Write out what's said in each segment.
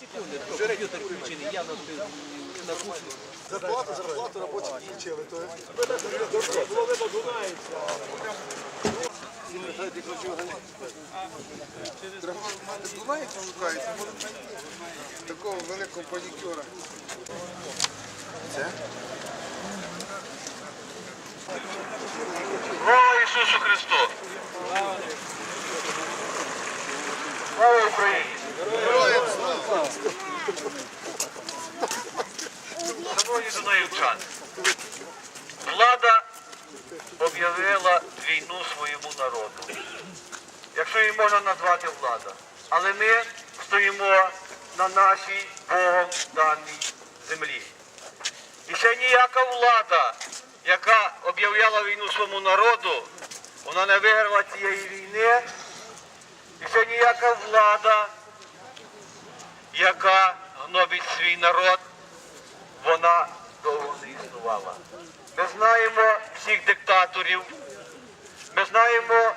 Секунди, комп'ютер включений, я на, кухні. Зарплату, зарплату робочі вчили. Шукається, такого великого панікюра. Це? Слава Ісусу Христу! Слава Україні! Шановні дунаївчани, влада об'явила війну своєму народу. Якщо її можна назвати влада. Але ми стоїмо на нашій Богом даній землі. І ще ніяка влада, яка об'являла війну своєму народу, вона не виграла цієї війни. І ще ніяка влада, яка гнобить свій народ, вона довго не існувала. Ми знаємо всіх диктаторів, ми знаємо,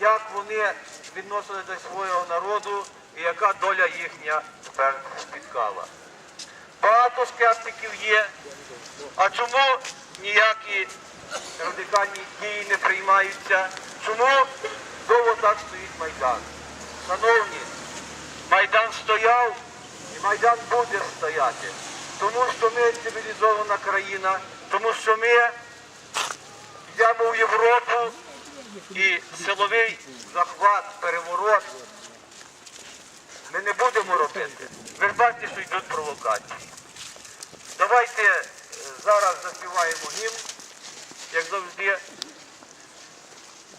як вони відносили до свого народу і яка доля їхня тепер спіткала. Багато скептиків є. А чому ніякі радикальні дії не приймаються? Чому довго так стоїть Майдан? Шановні, Майдан стояв Майдан буде стояти. Тому що ми цивілізована країна, тому що ми йдемо в Європу і силовий захват, переворот ми не будемо робити. Ви бачите, що йдуть провокації. Давайте е, зараз заспіваємо гімн, як завжди,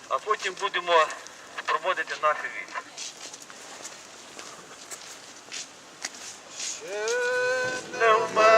а потім будемо проводити наше військо. Не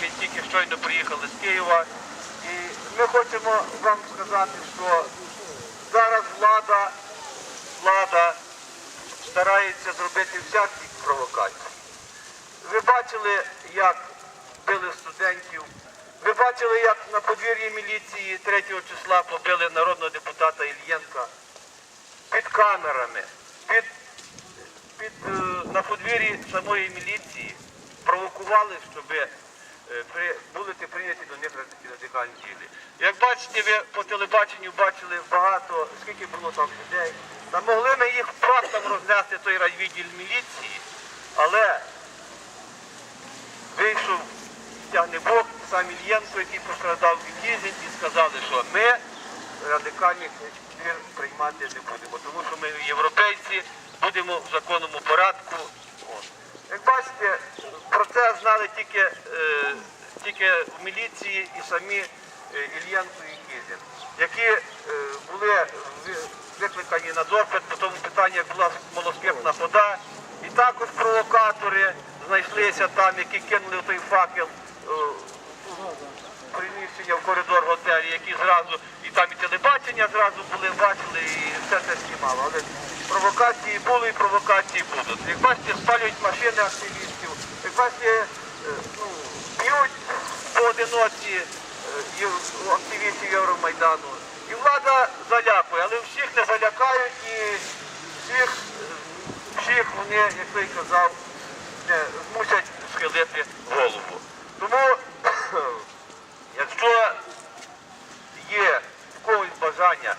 ми тільки щойно приїхали з Києва. І ми хочемо вам сказати, що зараз влада, влада старається зробити всякі провокації. Ви бачили, як били студентів. Ви бачили, як на подвір'ї міліції 3 числа побили народного депутата Ільєнка під камерами, під, під, е, на подвір'ї самої міліції провокували, щоб е, були прийняті до них радикальні дії. Як бачите, ви по телебаченню бачили багато, скільки було там людей. Та могли ми їх фактом рознести той райвідділ міліції, але вийшов тягне Бог, сам Ільєнко, який постраждав від Кізень, і сказали, що ми радикальних мір приймати не будемо, тому що ми європейці будемо в законному порядку. От. Як бачите, про це знали тільки, е, тільки в міліції і самі е, Ільєнко і Кізін, які е, були викликані на допит по тому питанню, як була малоспіртна хода. І також провокатори знайшлися там, які кинули той факел е, приміщення в коридор готелі, які зразу, і там і телебачення зразу були, бачили, і все це знімало. Провокації були і провокації будуть. Як бачите, спалюють машини активістів, як бачите, е, ну, б'ють поодиноці е, активістів Євромайдану. І влада залякує, але всіх не залякають і всіх, е, всіх вони, як той казав, не змусять схилити голову. Тому Якщо є в когось бажання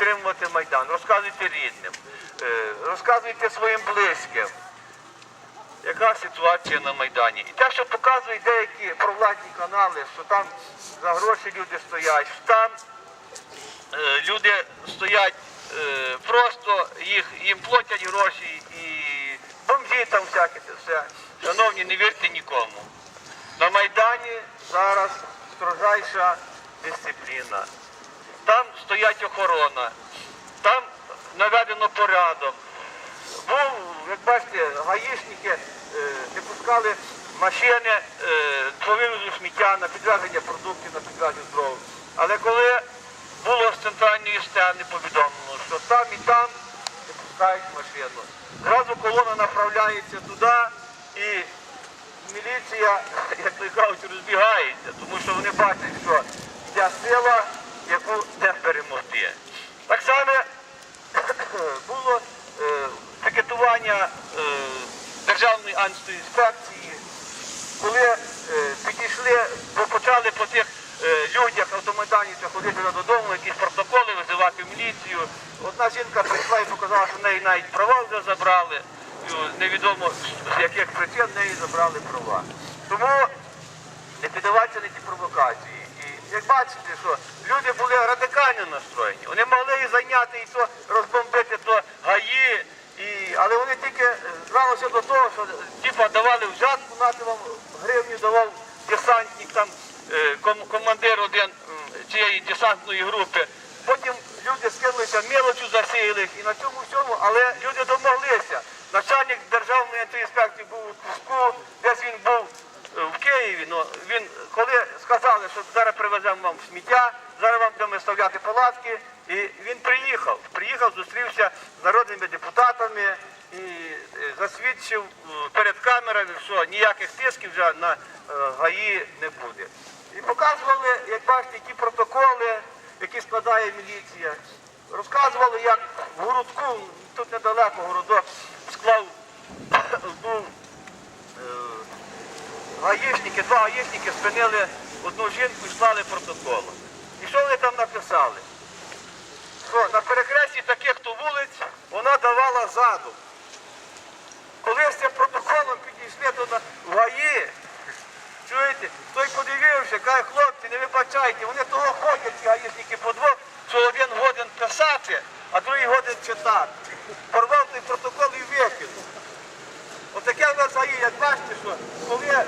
підтримувати Майдан, розказуйте рідним, е, розказуйте своїм близьким, яка ситуація на Майдані. І те, що показують деякі провладні канали, що там за гроші люди стоять, що там е, люди стоять е, просто, їх, їм платять гроші і бомжі там всяке це все. Шановні, не вірте нікому. На Майдані зараз строжайша дисципліна. Там стоять охорона, там наведено порядок. Був, як бачите, гаїшники е, не пускали машини е, по вивозу сміття на підвезення продуктів, на підвезення дров. Але коли було з центральної стени повідомлено, що там і там не пускають машину. Зразу колона направляється туди і міліція, як то кажуть, розбігається, тому що вони бачать, що йде сила, яку не перемогти. Так само було е, пікетування е, Державної антиінспекції, коли е, підійшли, бо почали по тих людях автомайданівцях ходити додому, якісь протоколи визивати міліцію. Одна жінка прийшла і показала, що в неї навіть права вже забрали. Невідомо з яких причин в неї забрали права. Тому не піддаватися на ті провокації. Як бачите, що люди були радикально настроєні. Вони могли і зайняти, і то розбомбити, то гаї. І, але вони тільки е, до того, що типа давали взятку, нати вам гривню давав десантник, там е, ком- командир один цієї десантної групи. Потім люди скинулися, мелочу засіяли і на цьому всьому, але люди домоглися. Начальник державної інспекції був у Куску, десь він був е, в Києві. Ну, він, коли сказали, що зараз привеземо вам сміття, зараз вам будемо виставляти палатки, і він приїхав. Приїхав, зустрівся з народними депутатами і е, засвідчив е, перед камерами, що ніяких тисків вже на е, ГАІ не буде. І показували, як бачите, ті протоколи, які складає міліція. Розказували, як в городку, тут недалеко городок, склав був е, гаїшники, два гаїшники спинили одну жінку і склали протокол. І що вони там написали? Що на перехресті таких то вулиць вона давала задум. Коли з цим протоколом підійшли до ГАІ, чуєте, той подивився, каже, хлопці, не вибачайте, вони того ходять, ці гаїшники по двох, що один годин писати, а другий годин читати. Порвав той протокол і викинув. Отаке в нас гаї, як бачите, що коли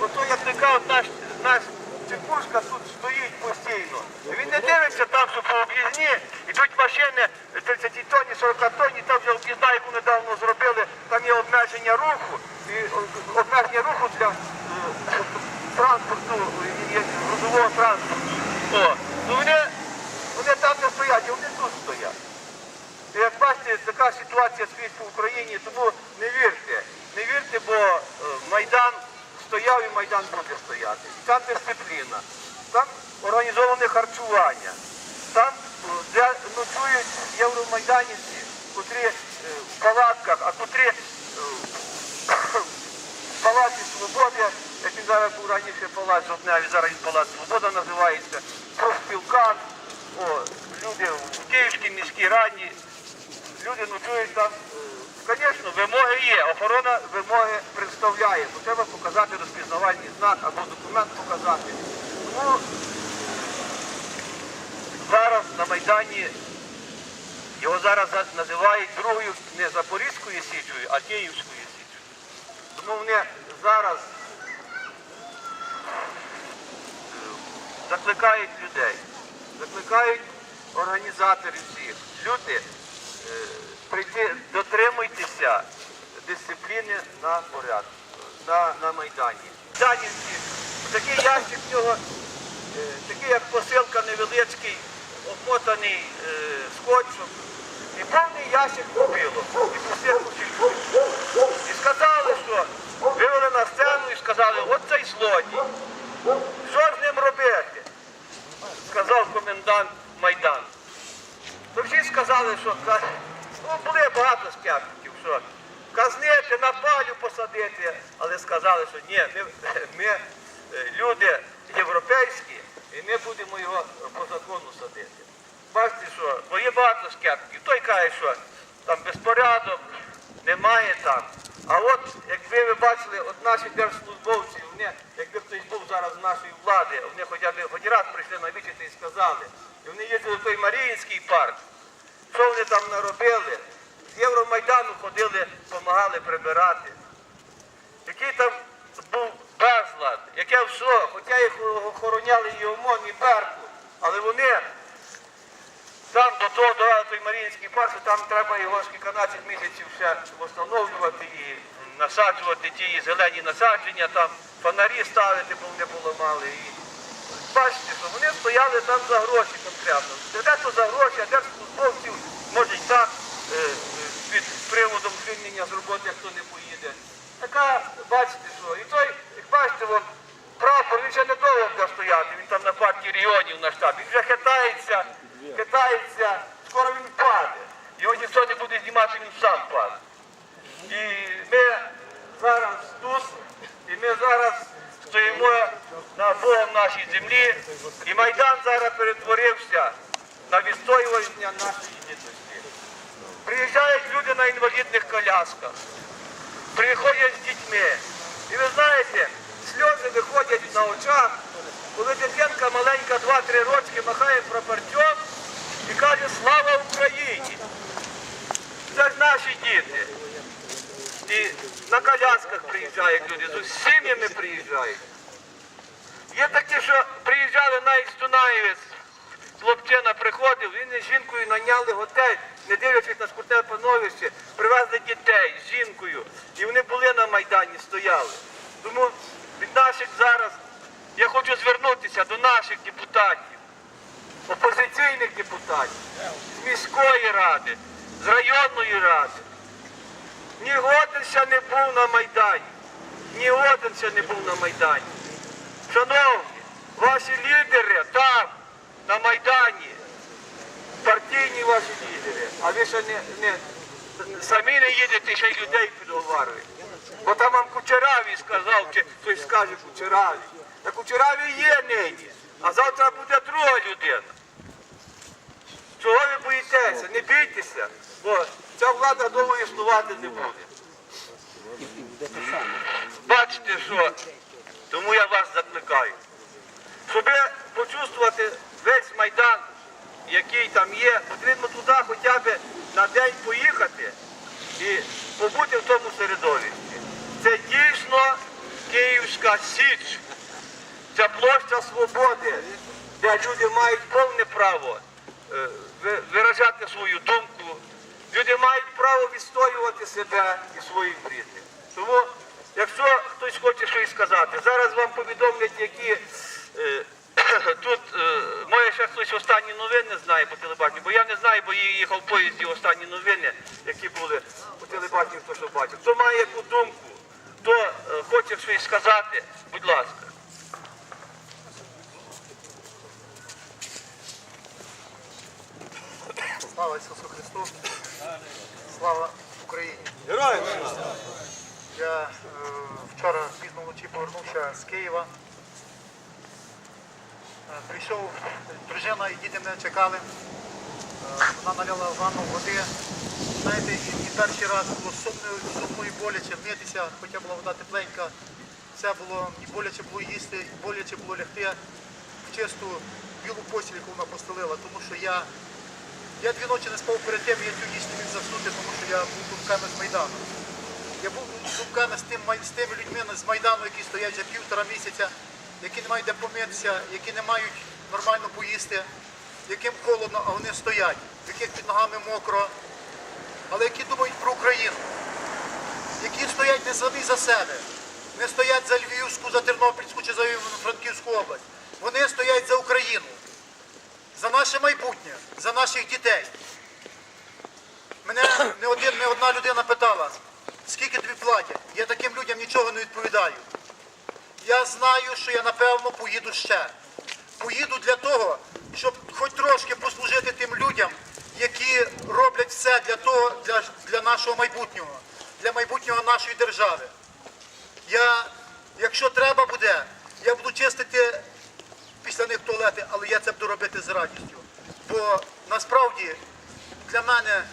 ото як така от наш, наш чекушка тут стоїть постійно. Він не дивиться там, що по об'їзні йдуть машини 30 тонні, 40 тонні, там вже об'їзна, яку недавно зробили, там є обмеження руху, і обмеження руху для е, транспорту, е, грузового транспорту. О, ну вони, вони там не стоять, а вони тут стоять. І як бачите, така ситуація скрізь по Україні, тому не вірте. Не вірте, бо е, Майдан Майдан буде стояти. І там дисципліна, там організоване харчування, там е, де ночують євромайданівці, котрі е, в палатках, а котрі е, в Палаці Свободи, як він зараз був раніше палац Жовтневі, зараз він Палац Свобода називається, профспілках, о, люди в Київській міській раді, люди ночують там е, Звісно, вимоги є, охорона вимоги представляє, бо треба показати розпізнавальний знак або документ показати. Тому зараз на Майдані його зараз називають другою не Запорізькою січою, а Київською січою. Тому вони зараз закликають людей, закликають організаторів всіх. Люди, е, прийти, дотримуйтеся дисципліни на порядку, на, на Майдані. Данівці, такий ящик е, такий як посилка невеличкий, обмотаний е, скотчем. І повний ящик побило. І посилку тільки. І сказали, що вивели на сцену і сказали, от цей злодій. Що з ним робити? Сказав комендант Майдану. То всі сказали, що ну, були багато скептиків, що казнити, на палю посадити, але сказали, що ні, ми, ми е, люди європейські, і ми будемо його по закону садити. Бачите, що, бо є багато скептиків. Той каже, що там безпорядок, немає там. А от, якби ви бачили, от наші держслужбовці, вони, якби хтось був зараз з нашої влади, вони хоча б хоч раз прийшли на вічити і сказали. І вони їздили в той Маріїнський парк. Що вони там наробили? З Євромайдану ходили, допомагали прибирати. Який там був безлад, яке все, хоча їх охороняли і ОМОН, і Беркут, але вони там до того до той Маріїнський парк, що там треба його з кільканадцять місяців ще встановлювати і насаджувати ті зелені насадження, там фонарі ставити, бо вони поламали. І бачите, що вони стояли там за гроші конкретно. Дехто за гроші, а держслужбовців може й так е, е, під приводом звільнення з роботи, хто не поїде. Така, бачите, що. І той, як бачите, от, прапор, він ще недовго буде стояти, він там на партії регіонів на штабі. Він вже хитається, хитається, скоро він паде. Його ніхто не буде знімати, він сам паде. І ми зараз тут, і ми зараз стоїмо на Богом нашій землі, і Майдан зараз перетворився на відстоювання нашої єдності. Приїжджають люди на інвалідних колясках, приходять з дітьми. І ви знаєте, сльози виходять на очах, коли дитинка маленька 2-3 рочки махає прапорцем і каже Слава Україні! Це ж наші діти. І на колясках приїжджають люди, з сім'ями приїжджають. Є такі, що приїжджали навіть з Дунаєвець, приходив, він із жінкою наняли готель, не дивлячись на скрутне пановище, привезли дітей з жінкою. І вони були на Майдані, стояли. Тому від наших зараз я хочу звернутися до наших депутатів, опозиційних депутатів, з міської ради, з районної ради. Ні один не був на Майдані. Ні один не був на Майдані. Шановні, ваші лідери там, на Майдані, партійні ваші лідери, а ви ще не, не самі не їдете, ще й людей підговорюєте. Бо там вам Кучеравій сказав, чи хтось скаже Кучеравій. Та Кучеравій є нині, а завтра буде друга людина. Чого ви боїтеся? Не бійтеся, бо ця влада довго існувати не буде. Бачите, що тому я вас закликаю. Щоб почувствувати весь майдан, який там є, потрібно туди хоча б на день поїхати і побути в тому середовищі. Це дійсно Київська Січ. Це площа свободи, де люди мають повне право е, виражати свою думку. Люди мають право відстоювати себе і своїх рідних. Тому, якщо хтось хоче щось сказати, зараз вам повідомлять, які е, тут, е, може ще хтось останні новини знає по телебаченню, бо я не знаю, бо я їхав в поїзді останні новини, які були по телебаченню, хто що бачив. Хто має яку думку, хто е, хоче щось сказати, будь ласка. Слава Ісусу Христу! Слава Україні! Героям! Я е, вчора пізно вночі повернувся з Києва. Прийшов, дружина і діти мене чекали. Е, вона наляла ванну води, знаєте, і, і перший раз було сумно, сумно і боляче митися, хоча була вода тепленька. Це було і боляче було їсти, і боляче було лягти в чисту білу постіль, яку вона постелила, тому що я, я дві ночі не спав перед тим, я цю ніч не міг заснути, тому що я був думками з Майдану. Я був думками з, тим, з тими людьми з Майдану, які стоять вже півтора місяця, які не мають де помитися, які не мають нормально поїсти, яким холодно, а вони стоять, в яких під ногами мокро, але які думають про Україну, які стоять не самі за себе, не стоять за Львівську, за Тернопільську чи за Івано-Франківську область. Вони стоять за Україну, за наше майбутнє, за наших дітей. Мене не, один, не одна людина питала, скільки тобі платять. Я таким людям нічого не відповідаю. Я знаю, що я напевно поїду ще. Поїду для того, щоб хоч трошки послужити тим людям, які роблять все для того, для, для нашого майбутнього, для майбутнього нашої держави. Я, якщо треба буде, я буду чистити після них туалети, але я це буду робити з радістю. Бо насправді для мене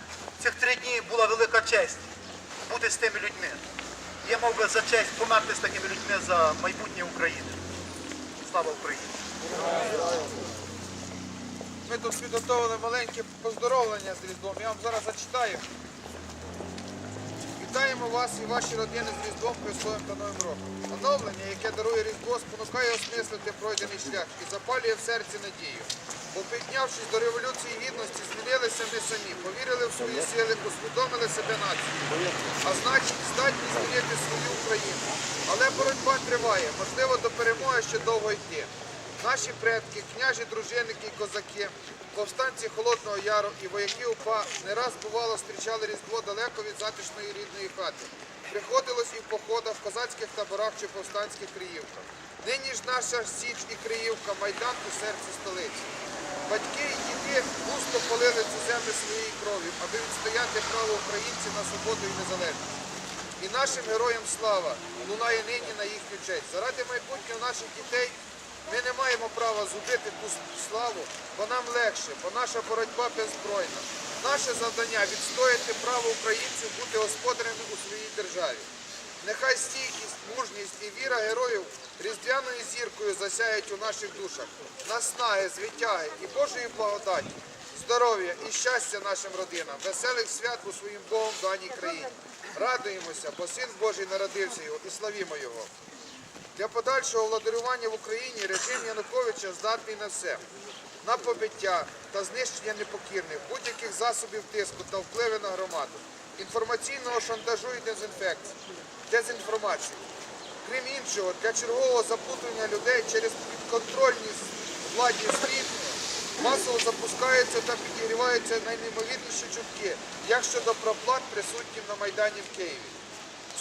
цих три дні була велика честь бути з тими людьми. Я мав би за честь померти з такими людьми за майбутнє України. Слава Україні! Ми тут підготовили маленьке поздоровлення з Різдвом. Я вам зараз зачитаю. Вітаємо вас і ваші родини з Різдвом Христовим та Новим роком. Яке дарує Різдво, спонукає осмислити пройдений шлях і запалює в серці надію. Бо піднявшись до Революції Гідності, змінилися ми самі, повірили в свої сили, усвідомили себе націю. А значить, здатні змінити свою Україну. Але боротьба триває, можливо, до перемоги ще довго йти. Наші предки, княжі, дружинники і козаки, повстанці Холодного Яру і вояки УПА не раз бувало зустрічали Різдво далеко від затишної рідної хати. Приходилось і в походах, в козацьких таборах чи повстанських Криївках. Нині ж наша Січ і Криївка, Майдан у серці столиці. Батьки і діти густо полили цю землю своєю кров'ю, аби відстояти право українців на свободу і незалежність. І нашим героям слава лунає нині на їхню честь. Заради майбутнього наших дітей ми не маємо права зубити ту славу, бо нам легше, бо наша боротьба беззбройна. Наше завдання відстояти право українців бути господарями у своїй державі. Нехай стійкість, мужність і віра героїв різдвяною зіркою засяють у наших душах, наснаги, звитяги і Божої благодаті, здоров'я і щастя нашим родинам, веселих свят у своїм Богом даній країні. Радуємося, бо Син Божий народився його і славімо Його. Для подальшого владарювання в Україні режим Януковича здатний на все. На побиття та знищення непокірних, будь-яких засобів тиску та впливи на громаду, інформаційного шантажу і дезінфекції, дезінформації. Крім іншого, для чергового запутування людей через підконтрольні владні СМІ масово запускаються та підігріваються найнеймовірніші чутки, як щодо проплат присутнім на Майдані в Києві.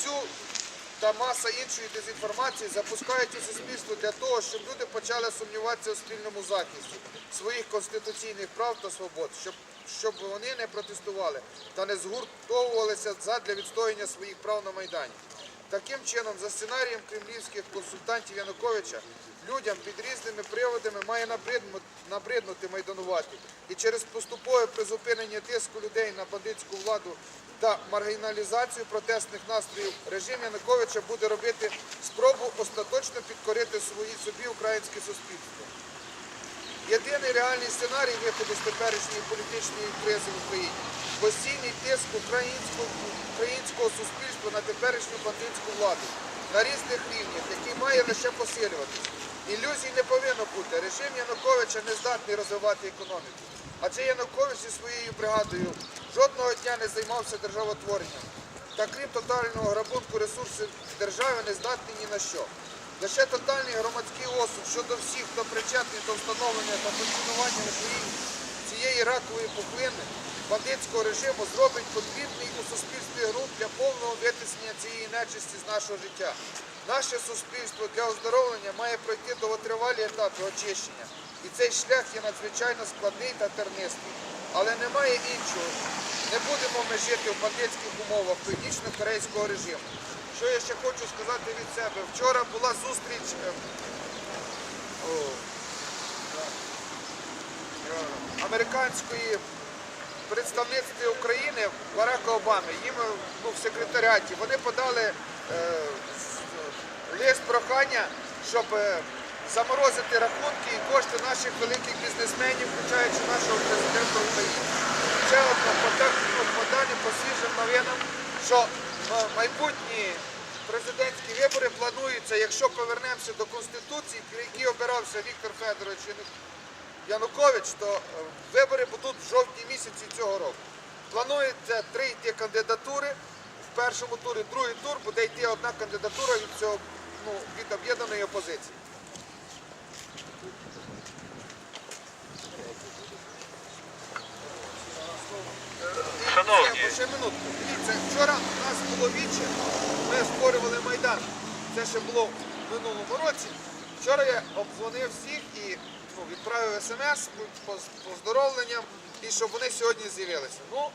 Цю та маса іншої дезінформації запускають у суспільство для того, щоб люди почали сумніватися у спільному захисті своїх конституційних прав та свобод, щоб, щоб вони не протестували та не згуртовувалися задля відстояння своїх прав на Майдані. Таким чином, за сценарієм кремлівських консультантів Януковича, людям під різними приводами має набриднути майданувати. І через поступове призупинення тиску людей на бандитську владу та маргіналізацію протестних настроїв режим Януковича буде робити спробу остаточно підкорити свої собі українське суспільство. Єдиний реальний сценарій виходу з теперішньої політичної кризи в Україні постійний тиск українського, українського суспільства на теперішню бандитську владу на різних рівнях, який має лише посилюватися. Ілюзій не повинно бути. Режим Януковича не здатний розвивати економіку. Адже Янукович зі своєю бригадою жодного дня не займався державотворенням. Та крім тотального грабунку ресурсів держави не здатний ні на що. Лише тотальний громадський осуд щодо всіх, хто причетний до встановлення та функціонування Україні цієї ракової пухлини бандитського режиму зробить потрібний у суспільстві ґрунт для повного витиснення цієї нечисті з нашого життя. Наше суспільство для оздоровлення має пройти довготривалі етапи очищення. І цей шлях є надзвичайно складний та тернистий. Але немає іншого. Не будемо ми жити в бандитських умовах північно-корейського режиму. Що я ще хочу сказати від себе? Вчора була зустріч. е, е, американської представництві України Барака Обами, їм е, ну, в секретаріаті, вони подали е, лист прохання, щоб заморозити рахунки і кошти наших великих бізнесменів, включаючи нашого президента України. Ще одно по, так, ну, по свіжим новинам, що е, майбутні президентські вибори плануються, якщо повернемося до Конституції, при якій обирався Віктор Федорович Янукович, Янукович, то е, вибори будуть в жовтні місяці цього року. Планується три йти кандидатури. В першому турі, другий тур буде йти одна кандидатура від цього ну, від об'єднаної опозиції. Шановні. ще- минутку. Дивіться, вчора у нас було віче, ми створювали Майдан. Це ще було в минулому році. Вчора я обдзвонив всіх і ну, відправив смс з поздоровленням, і щоб вони сьогодні з'явилися. Ну,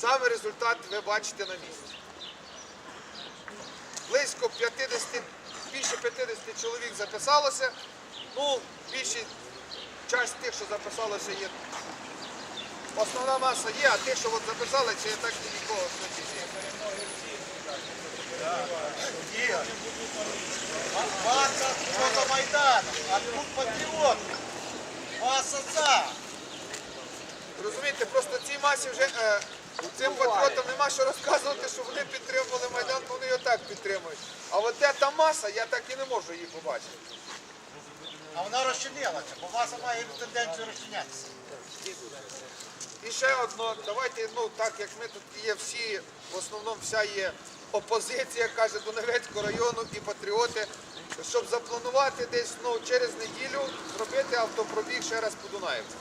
саме результат ви бачите на місці. Близько 50, більше 50 чоловік записалося. Ну, більше часть тих, що записалося, є Основна маса є, а ті, що от записали, чи так і нікого не є. Маса поза Майданом, а тут патріоти. Маса за. Розумієте, просто цій масі вже е, цим патріотам нема що розказувати, що вони підтримували Майдан, вони його так підтримують. А от де та маса, я так і не можу її побачити. А вона розчинилася, бо маса має тенденцію розчинятися. І ще одно, давайте, ну так як ми тут є всі, в основному вся є опозиція, каже Донецького району і патріоти, щоб запланувати десь ну, через неділю зробити автопробіг ще раз по Дунаївці.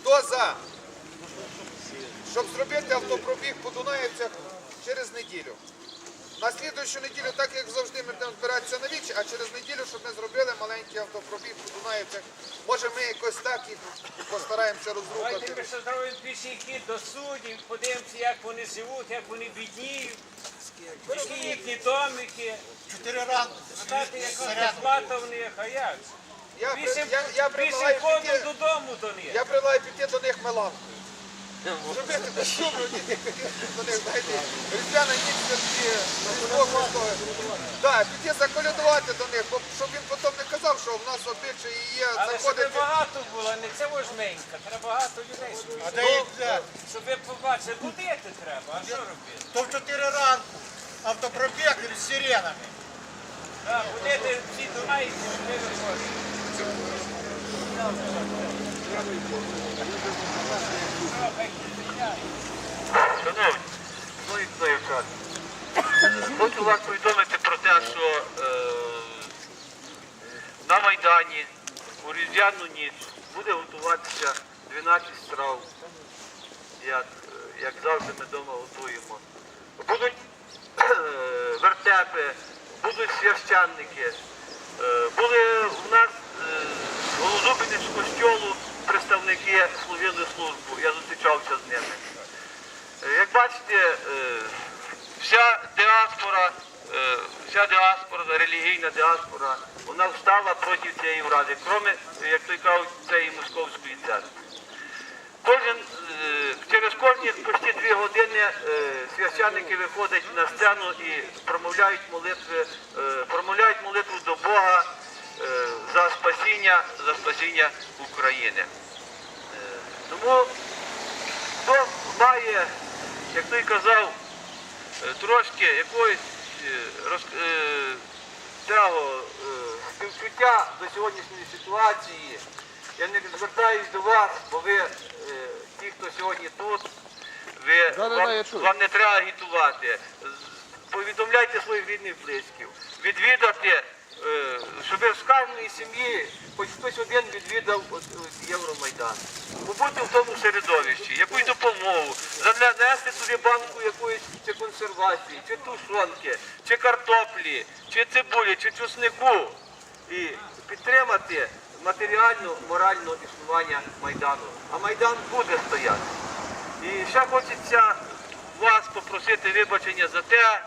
Хто за? Щоб зробити автопробіг по Дунаївцях через неділю. На слідуючу неділю, так як завжди, ми будемо збиратися на вічі, а через неділю, щоб ми зробили маленький автопробіг по Дунаївцях. Може ми якось так їх постараємося Давайте розрухати. ми ще зробимо хід до суддів, подивимося, як вони живуть, як вони бідніють, які їхні домики, Чотири ранку. стати яка Зарядом. зарплата в них, а як? Я, Більше, я, я, більше предлагаю ходом піти, додому до них. я предлагаю піти до них Меланку. Зробити знаєте, різдвяна ніч все-таки. Так, піти заколядувати до них, бо щоб він потім не казав, що в нас обичаї є Але щоб заходити. багато було, не це вожменька, треба багато людей. А де їх взяти? Щоб ви побачили, будити треба, а що робити? То в чотири ранку автопробіг з сиренами. Так, будити всі Дунайці, щоб ви виходили. Хочу вас повідомити про те, що е, на Майдані у Різдвяну ніч буде готуватися 12 страв, як, завжди ми вдома готуємо. Будуть е, вертепи, будуть священники. Е, Були у нас з Голозубини з костьолу представники служили службу, я зустрічався з ними. Е, Як бачите, е, вся діаспора, е, вся діаспора, релігійна діаспора, вона встала проти цієї влади, кроме, як той кажуть, цієї московської церкви. Кожен, через кожні почти дві години священники виходять на сцену і промовляють молитви, промовляють молитву до Бога за спасіння, за спасіння України. Тому хто має, як той казав, е, трошки якоїсь е, роз, е, цього, співчуття до сьогоднішньої ситуації, я не звертаюсь до вас, бо ви ті, хто сьогодні тут, ви, вам, вам не треба агітувати. Повідомляйте своїх рідних близьких, відвідати, щоб з кожної сім'ї хоч хтось один відвідав Євромайдан. Побути в тому середовищі, якусь допомогу, занести туди банку якоїсь чи консервації, чи тушонки, чи картоплі, чи цибулі, чи чеснику і підтримати матеріальну, моральне існування Майдану. А Майдан буде стояти. І ще хочеться вас попросити вибачення за те,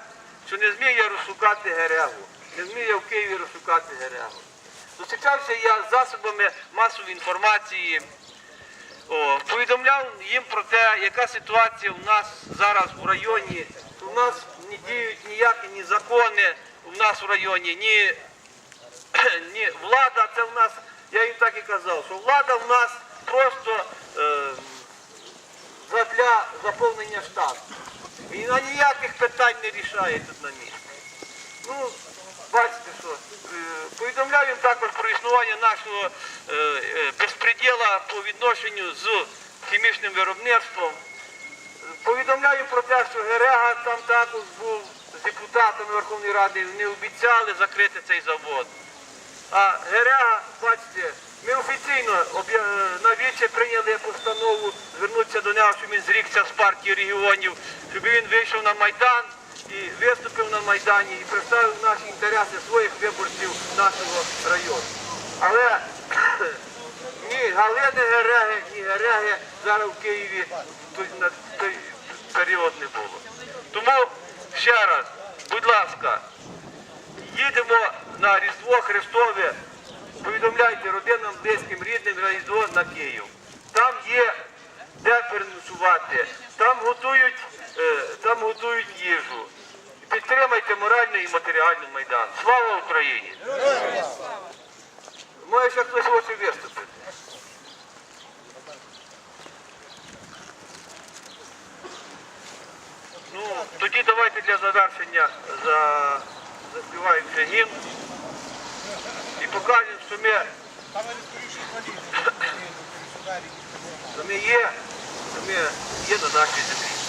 що не зміг я розшукати Герегу, не зміг я в Києві розшукати Герегу. Зустрічався я з засобами масової інформації. Повідомляв їм про те, яка ситуація у нас зараз у районі. У нас не діють ніякі ні закони у нас у районі, ні, ні влада. Це в нас, я їм так і казав, що влада в нас просто е, для заповнення штату. І на ніяких питань не рішає тут на місці. Ну, бачите, що е, повідомляю також про існування нашого е, е, безпреділа по відношенню з хімічним виробництвом. Повідомляю про те, що Герега там також був з депутатами Верховної Ради, вони обіцяли закрити цей завод. А Герега, бачите, ми офіційно об'я- е, на віче прийняли постанову звернутися до нього, щоб він зрікся з партії регіонів, щоб він вийшов на Майдан і виступив на Майдані і представив наші інтереси своїх виборців нашого району. Але ні Галини Гереги, ні Гереги зараз в Києві на той період не було. Тому ще раз, будь ласка, їдемо на Різдво Христове, повідомляйте родинам, близьким, рідним на Різдво на Київ. Там є де переночувати, там готують, там готують їжу. Підтримайте морально і матеріально Майдан. Слава Україні! Може, ще хтось хоче виступити. Ну, тоді давайте для завершення за... заспіваємо гімн і покажемо, що ми, що ми є, що ми є на нашій землі.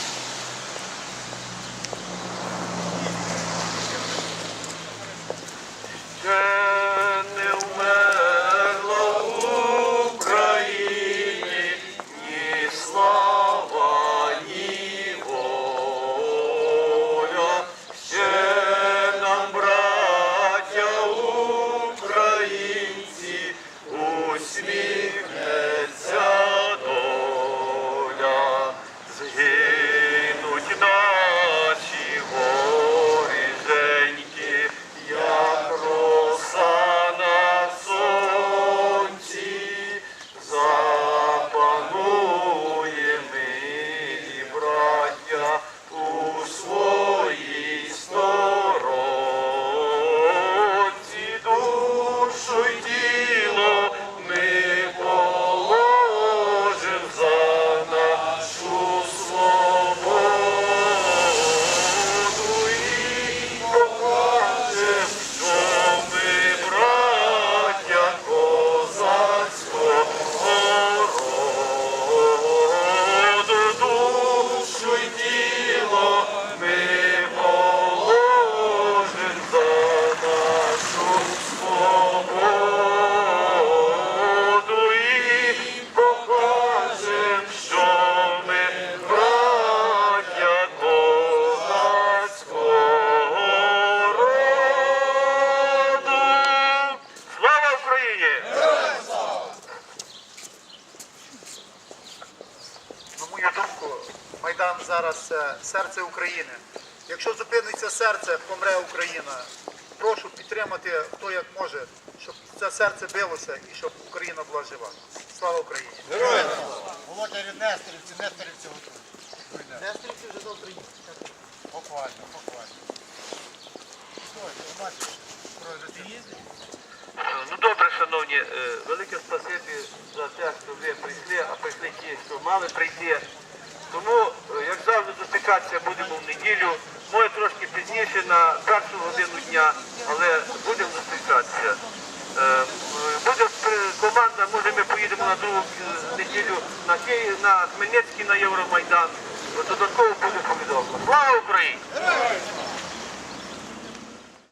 Майдан зараз це серце України. Якщо зупиниться серце, помре Україна. Прошу підтримати хто як може, щоб це серце билося і щоб Україна була жива. Слава Україні! Володя Нестерівці, Нестерівці готують. Нестерівці вже завтра їдуть. Буквально, буквально. Ну добре, шановні, е, велике спасибі за те, що ви прийшли, а прийшли ті, що мали прийти. Тому, е, як завжди, зустрічатися будемо в неділю. Може трошки пізніше на першу годину дня, але будемо зустрічатися. Е, Буде команда, може ми поїдемо на другу е, неділю на на Хмельницький, на Євромайдан. Додатково буде повідомлено. Слава Україні!